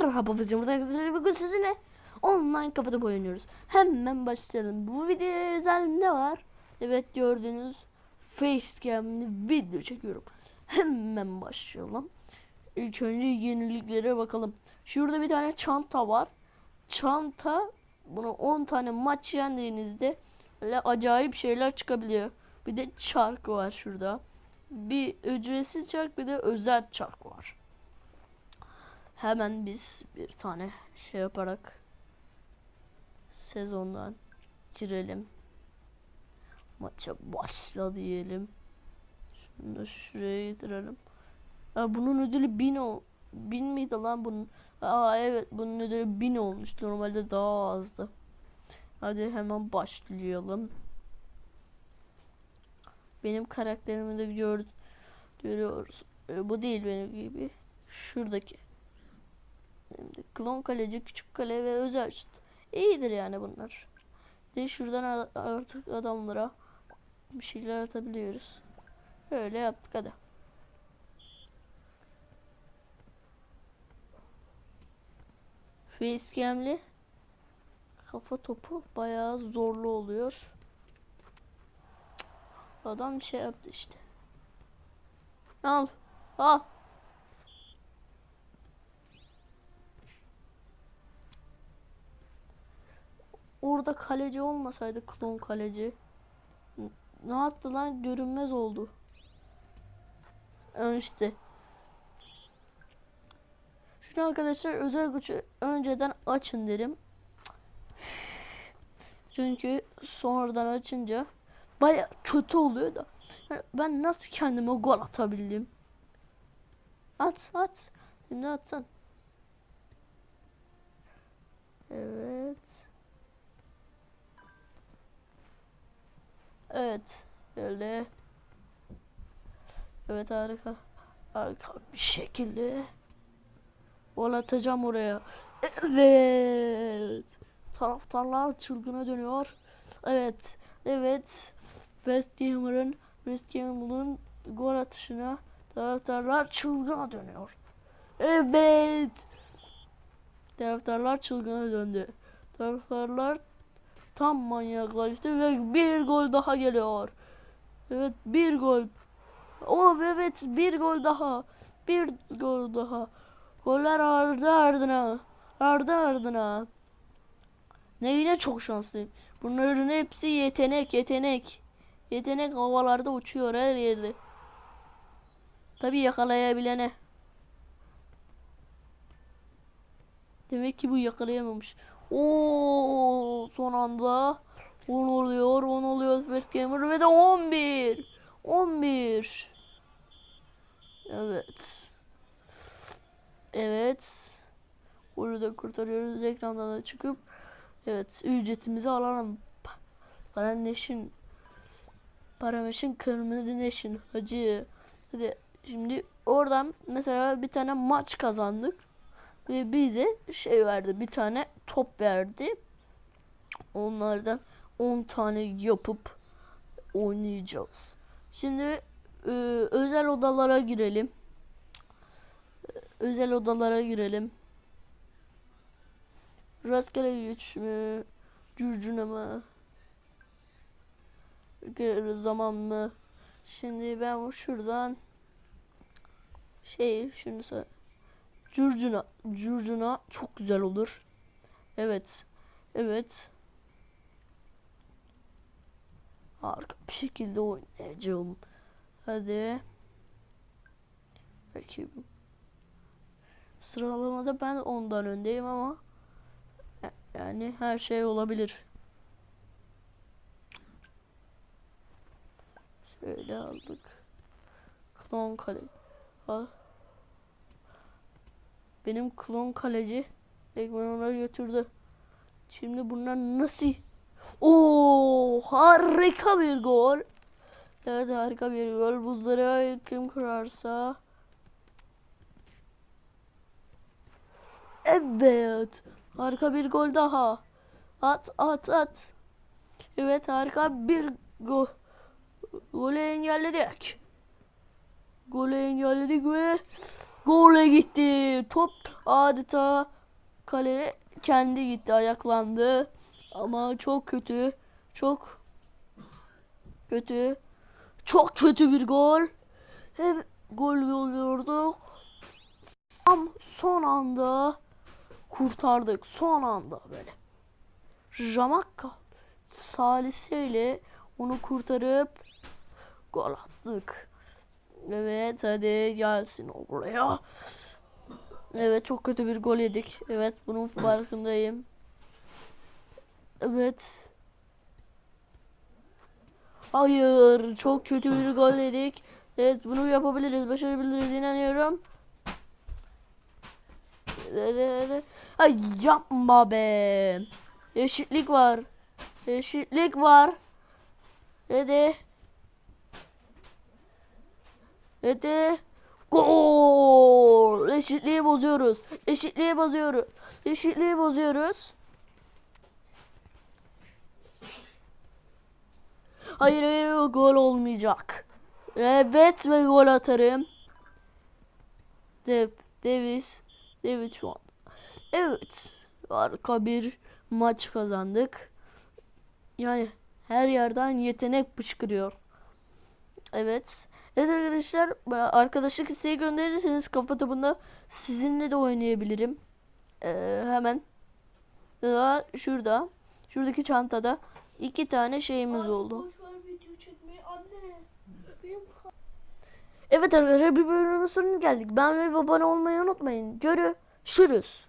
Merhaba videomuzda arkadaşlar bugün sizinle online kafada oynuyoruz. Hemen başlayalım. Bu videoya özel ne var? Evet gördüğünüz facecam'li video çekiyorum. Hemen başlayalım. İlk önce yeniliklere bakalım. Şurada bir tane çanta var. Çanta bunu 10 tane maç yendiğinizde böyle acayip şeyler çıkabiliyor. Bir de çark var şurada. Bir ücretsiz çark bir de özel çark var. Hemen biz bir tane şey yaparak sezondan girelim. Maça başla diyelim. Şunu da şuraya getirelim. Ha, bunun ödülü 1000 o 1000 miydi lan bunun? Aa evet bunun ödülü 1000 olmuş. Normalde daha azdı. Hadi hemen başlayalım. Benim karakterimi de gör, görüyoruz. Ee, bu değil benim gibi. Şuradaki. Şimdi klon kaleci, küçük kale ve özel şut. İyidir yani bunlar. De şuradan artık adamlara bir şeyler atabiliyoruz. Öyle yaptık hadi. Facecam'li kafa topu bayağı zorlu oluyor. Adam şey yaptı işte. Al. Al. Orada kaleci olmasaydı klon kaleci. Ne yaptı lan? Görünmez oldu. Ön işte. Şunu arkadaşlar özel gücü önceden açın derim. Çünkü sonradan açınca baya kötü oluyor da. Yani Ben nasıl kendime gol atabildim? At at. Şimdi atsan. Evet. Evet. Böyle. Evet harika. Harika bir şekilde. Gol atacağım oraya. Evet. Taraftarlar çılgına dönüyor. Evet. Evet. West Ham'ın West Ham'ın gol atışına taraftarlar çılgına dönüyor. Evet. Taraftarlar çılgına döndü. Taraftarlar tam manyaklaştı ve bir gol daha geliyor. Evet bir gol. Oh evet bir gol daha. Bir gol daha. Goller ardı ardına. Ardı ardına. Ne yine çok şanslıyım. Bunların hepsi yetenek yetenek. Yetenek havalarda uçuyor her yerde. Tabi yakalayabilene. Demek ki bu yakalayamamış. Oo son anda 10 oluyor, 10 oluyor First Gamer ve de 11. 11. Evet. Evet. Golü de kurtarıyoruz ekrandan da çıkıp evet ücretimizi alalım. Pa- Paraneşin Parameşin kırmızı neşin hacı. Hadi şimdi oradan mesela bir tane maç kazandık ve bize şey verdi bir tane top verdi. Onlardan 10 tane yapıp oynayacağız. Şimdi e, özel odalara girelim. Özel odalara girelim. Rastgele? Curcuna mı? Gö- Zaman mı? Şimdi ben şuradan şey şunu. Curcuna. Curcuna çok güzel olur. Evet. Evet. Harika bir şekilde oynayacağım. Hadi. Peki. Sıralamada ben ondan öndeyim ama yani her şey olabilir. Şöyle aldık. Klon kale. Al. Benim klon kaleci Ekmen onları götürdü. Şimdi bunlar nasıl? Oo harika bir gol. Evet harika bir gol. Buzları kim kırarsa. Evet. Harika bir gol daha. At at at. Evet harika bir gol. Golü engelledik. Golü engelledik ve gole gitti. Top adeta kale kendi gitti ayaklandı. Ama çok kötü. Çok kötü. Çok kötü bir gol. Hem gol oluyordu. Tam son anda kurtardık. Son anda böyle. Jamakka salisiyle onu kurtarıp gol attık. Evet hadi gelsin o buraya. Evet çok kötü bir gol yedik. Evet bunun farkındayım. Evet. Hayır çok kötü bir gol yedik. Evet bunu yapabiliriz. Başarabiliriz inanıyorum. Ay yapma be. Eşitlik var. Eşitlik var. Hadi. Hadi. Gol. Eşitliği bozuyoruz. Eşitliği bozuyoruz. Eşitliği bozuyoruz. Hayır hayır gol olmayacak. Evet ve gol atarım. Dev, Davis. Davis şu an. Evet. Harika bir maç kazandık. Yani her yerden yetenek fışkırıyor. Evet. Evet arkadaşlar arkadaşlık isteği gönderirseniz kafa topunda sizinle de oynayabilirim. Ee, hemen. Daha şurada. Şuradaki çantada iki tane şeyimiz oldu. Evet arkadaşlar bir bölümün sonuna geldik. Ben ve abone olmayı unutmayın. Görüşürüz.